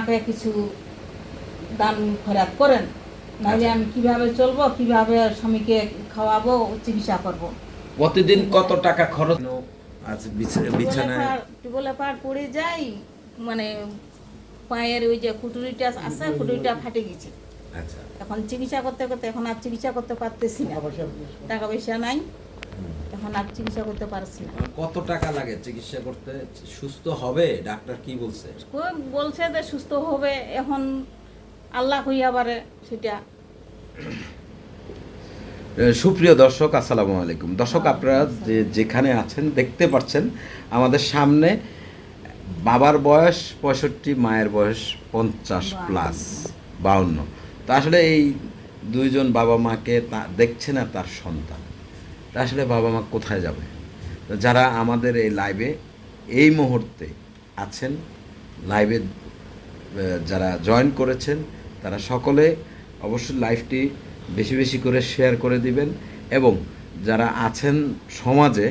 আমাকে কিছু দান খরাত করেন। নাহলে আচ্ছা। আমি কীভাবে চলবো কীভাবে স্বামীকে খাওয়াবো চিকিৎসা করব। প্রতিদিন কত টাকা খরচ? আজ বিছ- বিছানায় টিউবওয়েলে পার পড়ে যাই মানে পায়ের ওই যে কুটুরিটা আছে কুটুরিটা ফাটে গেছে। আচ্ছা। এখন চিকিৎসা করতে করতে এখন আর চিকিৎসা করতে পারতেছি না। টাকা পয়সা নাই। এখন আর চিকিৎসা করতে পারছি না। কত টাকা লাগে চিকিৎসা করতে? সুস্থ হবে? ডাক্তার কি বলছে? বলছে যে সুস্থ হবে এখন আল্লাহ হইয়া পারে সেটা। সুপ্রিয় দর্শক আসসালামু আলাইকুম। দর্শক আপনারা যে যেখানে আছেন দেখতে পাচ্ছেন আমাদের সামনে বাবার বয়স পঁয়ষট্টি মায়ের বয়স পঞ্চাশ প্লাস বাউন্ন। তা আসলে এই দুইজন বাবা মাকে তা দেখছে না তার সন্তান। তা আসলে বাবা মা কোথায় যাবে? তো যারা আমাদের এই লাইভে এই মুহূর্তে আছেন লাইভে যারা জয়েন করেছেন, তারা সকলে অবশ্যই লাইভটি বেশি বেশি করে শেয়ার করে দিবেন এবং যারা আছেন সমাজে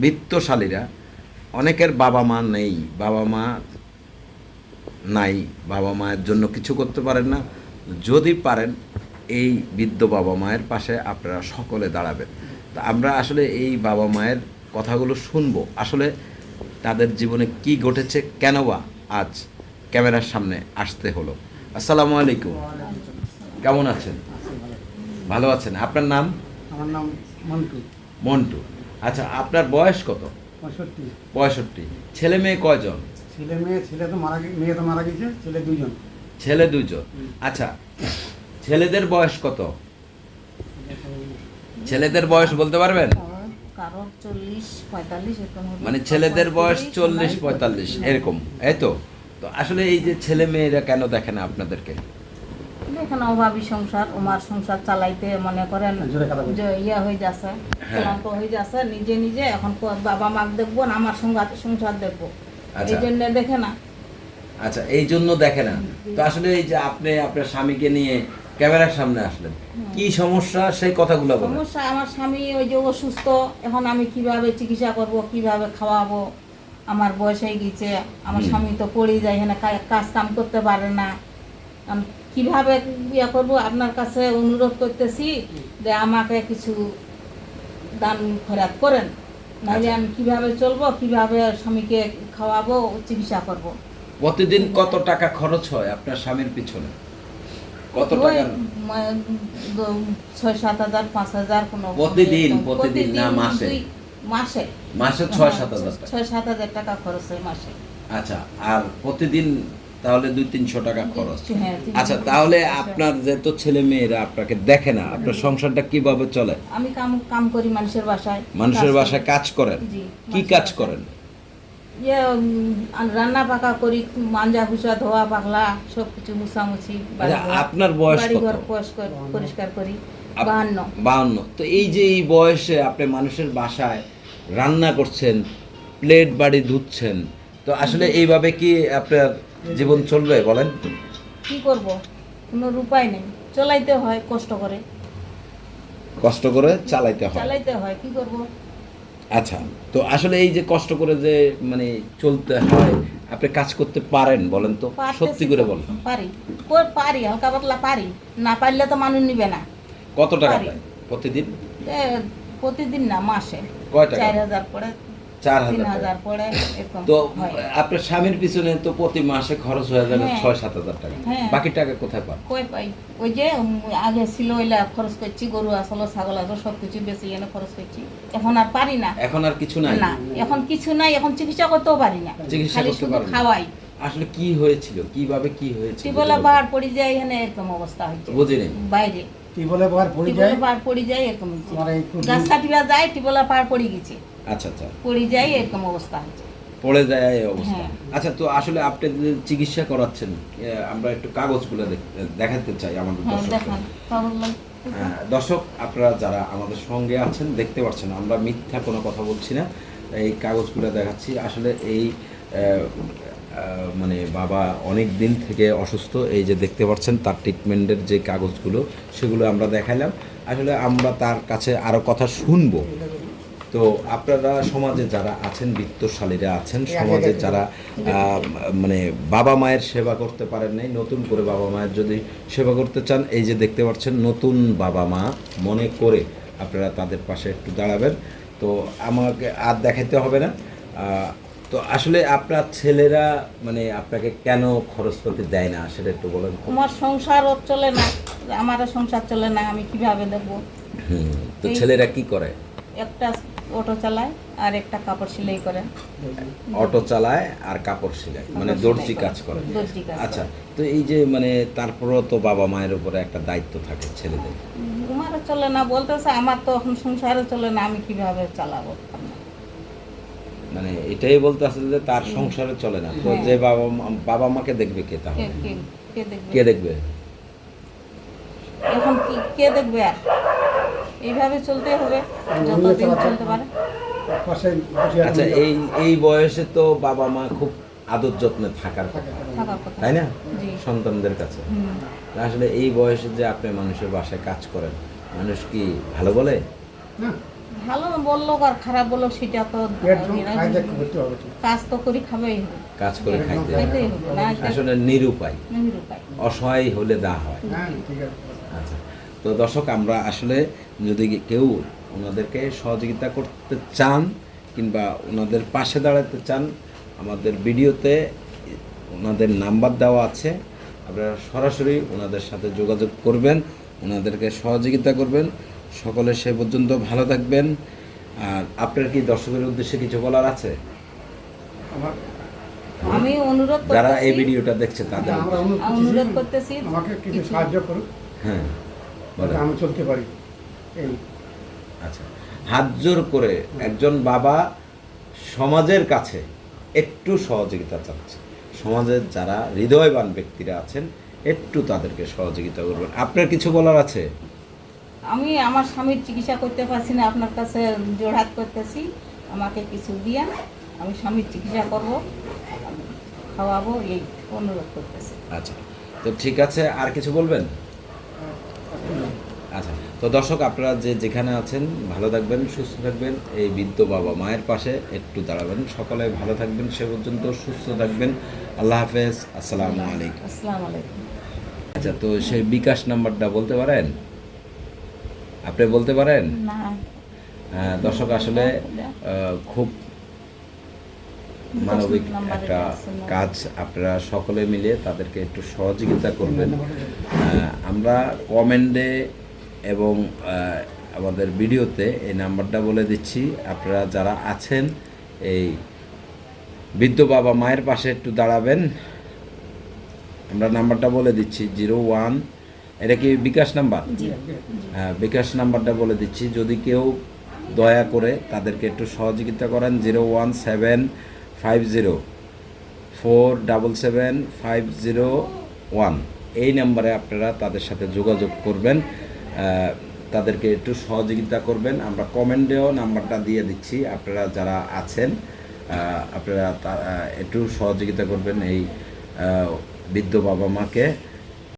বৃত্তশালীরা, অনেকের বাবা মা নেই, বাবা মা নাই, বাবা মায়ের জন্য কিছু করতে পারেন না। যদি পারেন এই বৃদ্ধ বাবা মায়ের পাশে আপনারা সকলে দাঁড়াবেন। তা আমরা আসলে এই বাবা মায়ের কথাগুলো শুনব। আসলে তাদের জীবনে কি ঘটেছে কেন বা আজ ক্যামেরার সামনে আসতে হলো। আসসালামু আলাইকুম। কেমন আছেন? ভালো আছেন? আপনার নাম? আমার নাম মন্টু। মন্টু। আচ্ছা আপনার বয়স কত? পঁয়ষট্টি। পঁয়ষট্টি। ছেলে মেয়ে কয়জন? ছেলে মেয়ে ছেলে তো মারা মেয়ে তো মারা গেছে ছেলে দুইজন। ছেলে দুজন আচ্ছা ছেলেদের বয়স কত? ছেলেদের বয়স বলতে পারবেন। মানে ছেলেদের বয়স চল্লিশ পঁয়তাল্লিশ এরকম এই তো? তো আসলে এই যে ছেলে মেয়েরা কেন দেখে না আপনাদেরকে? এখানে অভাবী সংসার ওমার সংসার চালাইতে মনে করেন ইয়ে হয়ে যাচ্ছে হ্যাঁ। ক্লান্ত হয়ে যাচ্ছে নিজে নিজে এখন বাবা মা দেখব না আমার সংসার সংসার দেখব। আচ্ছা। এই জন্য দেখে না। আচ্ছা এই জন্য দেখে না। তো আসলে এই যে আপনি আপনার স্বামীকে নিয়ে ক্যামেরার সামনে আসলেন। কি সমস্যা? সেই কথাগুলো বলেন। সমস্যা আমার স্বামী ওই যে অসুস্থ এখন আমি কীভাবে চিকিৎসা করব কীভাবে খাওয়াবো? আমার বয়স হয়ে গেছে আমার স্বামী তো পড়ে যায় এখানে কাজ কাম করতে পারে না। আমি কীভাবে ইয়ে করব? আপনার কাছে অনুরোধ করতেছি যে আমাকে কিছু দান খরাত করেন। নাহলে আচ্ছা। আমি কীভাবে চলবো কীভাবে স্বামীকে খাওয়াবো চিকিৎসা করব? প্রতিদিন কত টাকা খরচ হয় আপনার স্বামীর পিছনে? কত টাকা ছয় সাত হাজার পাঁচ হাজার কোনো প্রতিদিন, প্রতিদিন না মাসে? মাসে। মাসে ছয় সাত হাজার ছয় সাত হাজার টাকা খরচ হয় মাসে। আচ্ছা আর প্রতিদিন তাহলে দুই তিনশো টাকা খরচ। হ্যাঁ, আচ্ছা তাহলে আপনার যেহেতু ছেলে মেয়েরা আপনাকে দেখে না আপনার সংসারটা কীভাবে চলে? আমি কাম কাম করি মানুষের বাসায়। মানুষের বাসায় কাজ করেন? কি কাজ করেন? ইয়ে রান্না পাকা করি মাঞ্জা ঘুষা ধোয়া পাকলা সব কিছু মুছামুছি আচ্ছা, আপনার বয়স পরিষ্কার পরিষ্কার করি আপ- বাহান্ন। তো এই যে এই বয়সে আপনি মানুষের বাসায় রান্না করছেন প্লেট বাড়ি ধুচ্ছেন তো আসলে এইভাবে কি আপনার জীবন চলবে বলেন? কি করব? কোনো উপায় নেই। চলাইতে হয় কষ্ট করে। কষ্ট করে চালাইতে হয়। চালাইতে হয় কি করব? আচ্ছা তো আসলে এই যে কষ্ট করে যে মানে চলতে হয় আপনি কাজ করতে পারেন বলেন তো? সত্যি করে বলেন। পারি। পারি হালকা পাতলা পারি। না পারলে তো মানুষ নিবে না। কত টাকা পারি। প্রতিদিন? প্রতিদিন না মাসে। কয় টাকা? চার হাজার পড়ে চার হাজার তো আপনার স্বামীর পিছনে তো প্রতি মাসে খরচ হয়ে যাবে হ্যাঁ। ছয় সাত হাজার টাকা। হ্যাঁ। বাকি টাকা কোথায় পান ওই যে আগে ছিল ওইলা খরচ করছি গরু আসলো ছাগল আসলো সব কিছু বেশি এনে খরচ করছি। এখন আর পারি না। এখন আর কিছু নাই? না এখন কিছু নাই এখন চিকিৎসা করতেও পারি না। চিকিৎসা করতে না। খাওয়াই। আসলে কি হয়েছিল? কীভাবে কি হয়েছিল? টিবলা পাহাড় পড়ে যায় এখানে এরকম অবস্থা হয়েছে। বুঝিনি। বাইরে। টিবলে পড়ে যায়। পড়ে যায় এরকম হয়েছে আমার এই খুব- গাছ কাটিবা যায় টিবলা পড়ে গেছে। আচ্ছা আচ্ছা। পড়ে যায় এরকম অবস্থা হয়েছে পড়ে যায় এই অবস্থা। হ্যাঁ। আচ্ছা তো আসলে আপনি চিকিৎসা করাচ্ছেন আমরা একটু কাগজগুলো দেখ- দেখাতে চাই আমাদের হ্যাঁ লই। হ্যাঁ, দর্শক আপনারা যারা আমাদের সঙ্গে আছেন দেখতে পাচ্ছেন আমরা মিথ্যা কোনো কথা বলছি না। এই কাগজগুলো দেখাচ্ছি। আসলে এই মানে বাবা অনেক দিন থেকে অসুস্থ। এই যে দেখতে পাচ্ছেন তার ট্রিটমেন্টের যে কাগজগুলো সেগুলো আমরা দেখাইলাম। আসলে আমরা তার কাছে আরও কথা শুনব। তো আপনারা সমাজে যারা আছেন বৃত্তশালীরা আছেন সমাজে যারা মানে বাবা মায়ের সেবা করতে পারেন নাই নতুন করে বাবা মায়ের যদি সেবা করতে চান এই যে দেখতে পাচ্ছেন নতুন বাবা মা মনে করে আপনারা তাদের পাশে একটু দাঁড়াবেন। তো আমাকে আর দেখাইতে হবে না। তো আসলে আপনার ছেলেরা মানে আপনাকে কেন খরচপাতি দেয় না? সেটা একটু বলেন। তো। আমার সংসারও চলে না আমারও সংসার চলে না আমি কীভাবে দেবো? তো ছেলেরা কি করে? একটা অটো চালায় আর একটা কাপড় সেলাই করে। অটো চালায় আর কাপড় সেলাই মানে দর্জি কাজ করে। দর্জি কাজ আচ্ছা তো এই যে মানে তারপরও তো বাবা মায়ের উপরে একটা দায়িত্ব থাকে ছেলেদের। আমারও চলে না বলতেছে আমার তো এখন সংসারও চলে না আমি কীভাবে চালাবো? মানে এটাই বলতে আসলে যে তার সংসারে চলে না। তো হ্যাঁ। যে বাবা মা- বাবা মাকে দেখবে কে তাহলে? কে কে দেখবে? কে দেখবে? এখন কি কে দেখবে আর? এইভাবে চলতে হবে যতদিন চলতে পারে। আচ্ছা এই এই বয়সে তো বাবা মা খুব আদর যত্নে থাকার কথা। তাই না? সন্তানদের কাছে। আসলে এই বয়সে যে আপনি মানুষের বাসায় কাজ করেন মানুষ কি ভালো বলে? না। ভালো বলল আর খারাপ বলল সেটা তো কাজ তো করি খাবেই। কাজ করে খাইতে আসলে নিরুপায়। নিরুপায়। অসহায় হলে দা হয়। হ্যাঁ ঠিক আছে। আচ্ছা। তো দর্শক আমরা আসলে যদি কেউ ওনাদেরকে সহযোগিতা করতে চান কিংবা ওনাদের পাশে দাঁড়াতে চান আমাদের ভিডিওতে ওনাদের নাম্বার দেওয়া আছে। আপনারা সরাসরি ওনাদের সাথে যোগাযোগ করবেন ওনাদেরকে সহযোগিতা করবেন। সকলে সে পর্যন্ত ভালো থাকবেন। আর আপনার কি দর্শকের উদ্দেশ্যে কিছু বলার আছে? আমি অনুরোধ যারা এই ভিডিওটা দেখছে তাদের অনুরোধ করতেছি, আমাকে কিছু সাহায্য করুন। হ্যাঁ আমি চলতে পারি। এই। আচ্ছা হাত জোর করে একজন বাবা সমাজের কাছে একটু সহযোগিতা চাচ্ছে। সমাজের যারা হৃদয়বান ব্যক্তিরা আছেন একটু তাদেরকে সহযোগিতা করবেন। আপনার কিছু বলার আছে? আমি আমার স্বামীর চিকিৎসা করতে পারছি না আপনার কাছে জোড়হাত করতেছি আমাকে কিছু দিয়া আমি স্বামীর চিকিৎসা করব খাওয়াবো এই অনুরোধ করতেছি। আচ্ছা তো ঠিক আছে আর কিছু বলবেন? আচ্ছা তো দর্শক আপনারা যে যেখানে আছেন ভালো থাকবেন সুস্থ থাকবেন এই বৃদ্ধ বাবা মায়ের পাশে একটু দাঁড়াবেন। সকলে ভালো থাকবেন সে পর্যন্ত সুস্থ থাকবেন। আল্লাহ হাফেজ আসসালামু আলাইকুম। আসসালামু আলাইকুম। আচ্ছা তো সেই বিকাশ নাম্বারটা বলতে পারেন? আপনি বলতে পারেন? দর্শক আসলে খুব মানবিক একটা কাজ আপনারা সকলে মিলে তাদেরকে একটু সহযোগিতা করবেন। আমরা কমেন্টে এবং আমাদের ভিডিওতে এই নাম্বারটা বলে দিচ্ছি। আপনারা যারা আছেন এই বৃদ্ধ বাবা মায়ের পাশে একটু দাঁড়াবেন। আমরা নাম্বারটা বলে দিচ্ছি জিরো ওয়ান এটা কি বিকাশ নাম্বার? হ্যাঁ বিকাশ নাম্বারটা বলে দিচ্ছি। যদি কেউ দয়া করে তাদেরকে একটু সহযোগিতা করেন zero one seven five zero four double seven five zero one. এই নাম্বারে আপনারা তাদের সাথে যোগাযোগ করবেন। তাদেরকে একটু সহযোগিতা করবেন। আমরা কমেন্টেও নাম্বারটা দিয়ে দিচ্ছি। আপনারা যারা আছেন আপনারা একটু সহযোগিতা করবেন এই বৃদ্ধ বাবা মাকে